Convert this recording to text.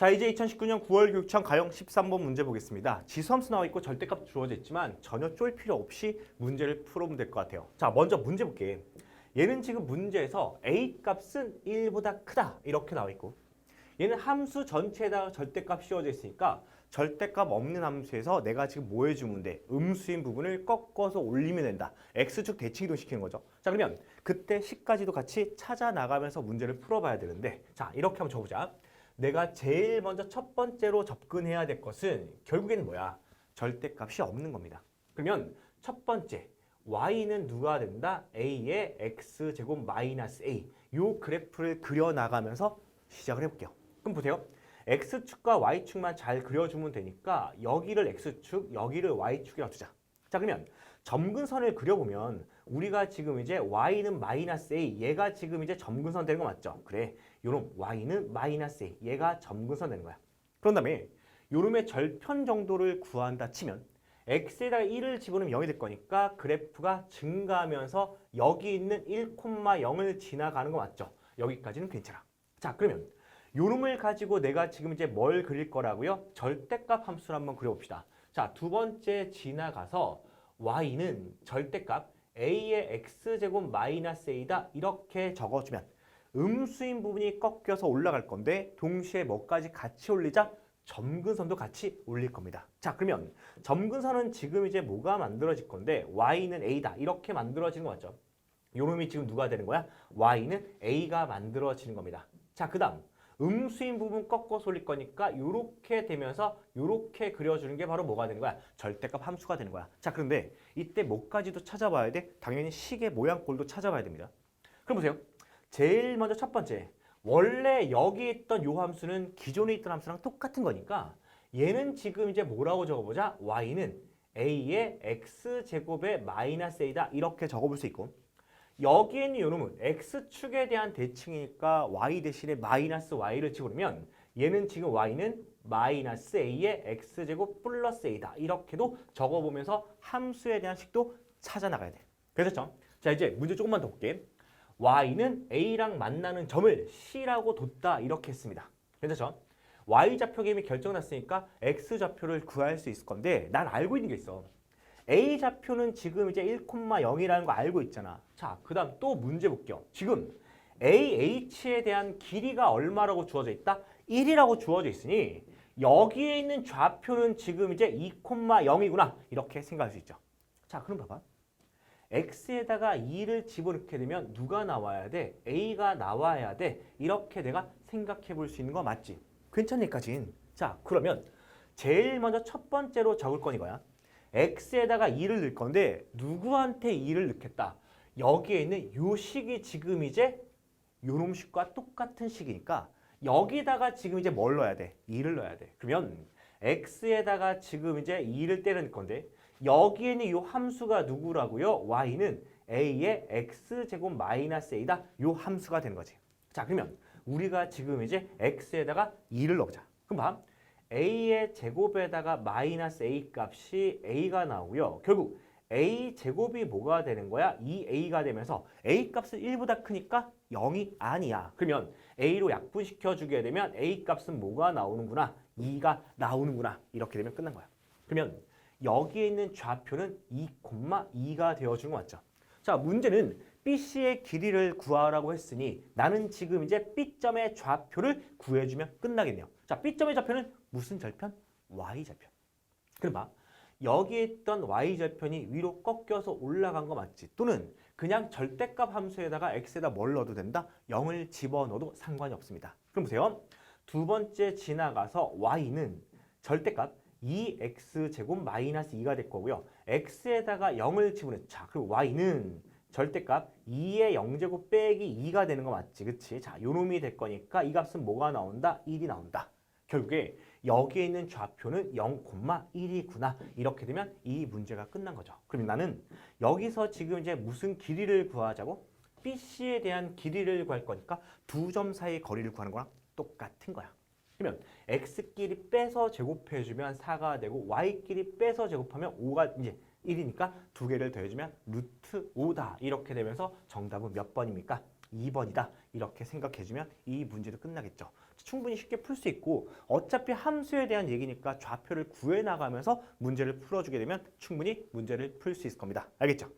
자 이제 2019년 9월 교육청 가형 13번 문제 보겠습니다. 지수함수 나와 있고 절대값 주어져 있지만 전혀 쫄 필요 없이 문제를 풀어보면 될 것 같아요. 자 먼저 문제 볼게. 얘는 지금 문제에서 a 값은 1보다 크다 이렇게 나와 있고 얘는 함수 전체에다가 절대값 씌워져 있으니까 절대값 없는 함수에서 내가 지금 뭐 해주면 돼? 음수인 부분을 꺾어서 올리면 된다. x축 대칭 이동시키는 거죠. 자 그러면 그때 식까지도 같이 찾아 나가면서 문제를 풀어봐야 되는데 자 이렇게 한번 줘보자. 내가 제일 먼저 첫 번째로 접근해야 될 것은 결국에는 뭐야? 절대값이 없는 겁니다. 그러면 첫 번째 y는 누가 된다? a의 x제곱 마이너스 a 요 그래프를 그려나가면서 시작을 해볼게요. 그럼 보세요. x축과 y축만 잘 그려주면 되니까 여기를 x축, 여기를 y축이라고 두자. 자 그러면 점근선을 그려보면 우리가 지금 이제 y는 마이너스 a 얘가 지금 이제 점근선 되는 거 맞죠? 그래 요놈 y는 마이너스 a 얘가 점근선 되는 거야. 그런 다음에 요놈의 절편 정도를 구한다 치면 x에다가 1을 집어넣으면 0이 될 거니까 그래프가 증가하면서 여기 있는 1,0을 지나가는 거 맞죠? 여기까지는 괜찮아. 자 그러면 요놈을 가지고 내가 지금 이제 뭘 그릴 거라고요? 절대값 함수를 한번 그려봅시다. 자, 두 번째 지나가서 y는 절대값 a의 x제곱 마이너스 a다 이렇게 적어주면 음수인 부분이 꺾여서 올라갈 건데 동시에 뭐까지 같이 올리자? 점근선도 같이 올릴 겁니다. 자, 그러면 점근선은 지금 이제 뭐가 만들어질 건데 y는 a다 이렇게 만들어지는 거 맞죠? 요놈이 지금 누가 되는 거야? y는 a가 만들어지는 겁니다. 자, 그 다음 음수인 부분 꺾어서 올릴 거니까 이렇게 되면서 이렇게 그려주는 게 바로 뭐가 되는 거야? 절대값 함수가 되는 거야. 자, 그런데 이때 뭐까지도 찾아봐야 돼? 당연히 식의 모양꼴도 찾아봐야 됩니다. 그럼 보세요. 제일 먼저 첫 번째. 원래 여기 있던 요 함수는 기존에 있던 함수랑 똑같은 거니까 얘는 지금 이제 뭐라고 적어보자? y는 a의 x제곱의 마이너스 a다 이렇게 적어볼 수 있고 여기에 있는 요놈은 x축에 대한 대칭이니까 y 대신에 마이너스 y를 집어넣으면 얘는 지금 y는 마이너스 a의 x제곱 플러스 a다 이렇게도 적어보면서 함수에 대한 식도 찾아나가야 돼. 그렇죠? 자 이제 문제 조금만 더 볼게. y는 a랑 만나는 점을 c라고 뒀다 이렇게 했습니다. 괜찮죠? y 좌표 이미 결정났으니까 x 좌표를 구할 수 있을 건데 난 알고 있는 게 있어. A 좌표는 지금 이제 1,0이라는 거 알고 있잖아. 자, 그 다음 또 문제 볼게요. 지금 AH에 대한 길이가 얼마라고 주어져 있다? 1이라고 주어져 있으니 여기에 있는 좌표는 지금 이제 2,0이구나. 이렇게 생각할 수 있죠. 자, 그럼 봐봐. X에다가 2를 집어넣게 되면 누가 나와야 돼? A가 나와야 돼. 이렇게 내가 생각해 볼 수 있는 거 맞지? 괜찮니까 진. 자, 그러면 제일 먼저 첫 번째로 적을 건 이거야. X에다가 2를 넣을 건데 누구한테 2를 넣겠다. 여기에 있는 요 식이 지금 이제 요놈 식과 똑같은 식이니까 여기다가 지금 이제 뭘 넣어야 돼? 2를 넣어야 돼. 그러면 x에다가 지금 이제 2를 때려 넣을 건데 여기에 있는 요 함수가 누구라고요? y는 a의 x제곱 마이너스 a다. 요 함수가 되는 거지. 자 그러면 우리가 지금 이제 x에다가 2를 넣자. 그럼 봐. A의 제곱에다가 마이너스 a 값이 a가 나오고요. 결국 a 제곱이 뭐가 되는 거야? 2a가 되면서 a 값은 1보다 크니까 0이 아니야. 그러면 a로 약분시켜 주게 되면 a 값은 뭐가 나오는구나? 2가 나오는구나. 이렇게 되면 끝난 거야. 그러면 여기에 있는 좌표는 2,2가 되어주는 거 맞죠? 자, 문제는 BC의 길이를 구하라고 했으니 나는 지금 이제 B점의 좌표를 구해주면 끝나겠네요. 자, B점의 좌표는 무슨 절편? Y절편. 그럼 봐. 여기에 있던 Y절편이 위로 꺾여서 올라간 거 맞지? 또는 그냥 절대값 함수에다가 X에다 뭘 넣어도 된다? 0을 집어넣어도 상관이 없습니다. 그럼 보세요. 두 번째 지나가서 Y는 절대값 2X제곱 마이너스 2가 될 거고요. X에다가 0을 집어넣자. 그리고 Y는 절대값 2의 0제곱 빼기 2가 되는 거 맞지? 그치? 자, 요놈이 될 거니까 이 값은 뭐가 나온다? 1이 나온다. 결국에 여기에 있는 좌표는 0,1이구나. 이렇게 되면 이 문제가 끝난 거죠. 그러면 나는 여기서 지금 이제 무슨 길이를 구하자고? BC에 대한 길이를 구할 거니까 두 점 사이의 거리를 구하는 거랑 똑같은 거야. 그러면 x끼리 빼서 제곱해주면 4가 되고 y끼리 빼서 제곱하면 5가 이제 1이니까 두 개를 더해주면 루트 5다. 이렇게 되면서 정답은 몇 번입니까? 2번이다. 이렇게 생각해주면 이 문제도 끝나겠죠. 충분히 쉽게 풀 수 있고 어차피 함수에 대한 얘기니까 좌표를 구해 나가면서 문제를 풀어주게 되면 충분히 문제를 풀 수 있을 겁니다. 알겠죠?